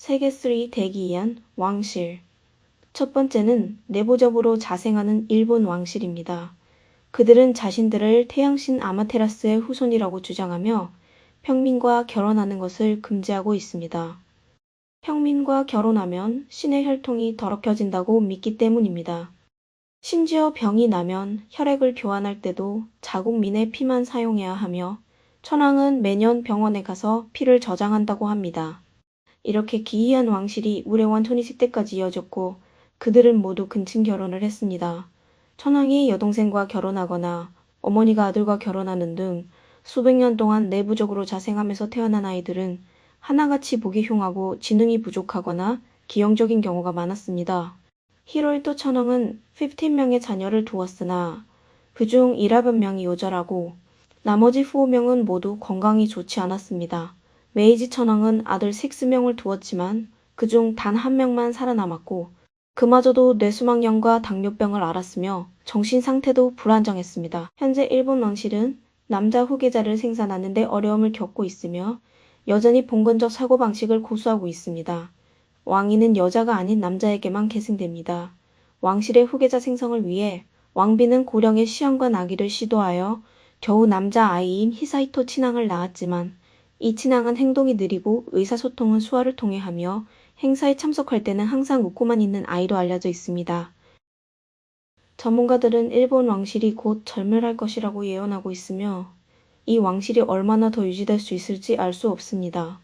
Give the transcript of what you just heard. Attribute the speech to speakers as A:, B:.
A: 세계 3 대기이한 왕실. 첫 번째는 내부적으로 자생하는 일본 왕실입니다. 그들은 자신들을 태양신 아마테라스의 후손이라고 주장하며 평민과 결혼하는 것을 금지하고 있습니다. 평민과 결혼하면 신의 혈통이 더럽혀진다고 믿기 때문입니다. 심지어 병이 나면 혈액을 교환할 때도 자국민의 피만 사용해야 하며 천황은 매년 병원에 가서 피를 저장한다고 합니다. 이렇게 기이한 왕실이 우레완 26대까지 이어졌고 그들은 모두 근친 결혼을 했습니다. 천황이 여동생과 결혼하거나 어머니가 아들과 결혼하는 등 수백 년 동안 내부적으로 자생하면서 태어난 아이들은 하나같이 보기 흉하고 지능이 부족하거나 기형적인 경우가 많았습니다. 히로이토 천황은 15명의 자녀를 두었으나 그중 11명이 요절하고 나머지 9명은 모두 건강이 좋지 않았습니다. 메이지 천황은 아들 6명을 두었지만 그중 단 한 명만 살아남았고 그마저도 뇌수막염과 당뇨병을 앓았으며 정신 상태도 불안정했습니다. 현재 일본 왕실은 남자 후계자를 생산하는 데 어려움을 겪고 있으며 여전히 봉건적 사고방식을 고수하고 있습니다. 왕위는 여자가 아닌 남자에게만 계승됩니다. 왕실의 후계자 생성을 위해 왕비는 고령의 시험과 나기를 시도하여 겨우 남자 아이인 히사이토 친왕을 낳았지만 이 친왕은 행동이 느리고 의사소통은 수화를 통해 하며 행사에 참석할 때는 항상 웃고만 있는 아이로 알려져 있습니다. 전문가들은 일본 왕실이 곧 절멸할 것이라고 예언하고 있으며 이 왕실이 얼마나 더 유지될 수 있을지 알 수 없습니다.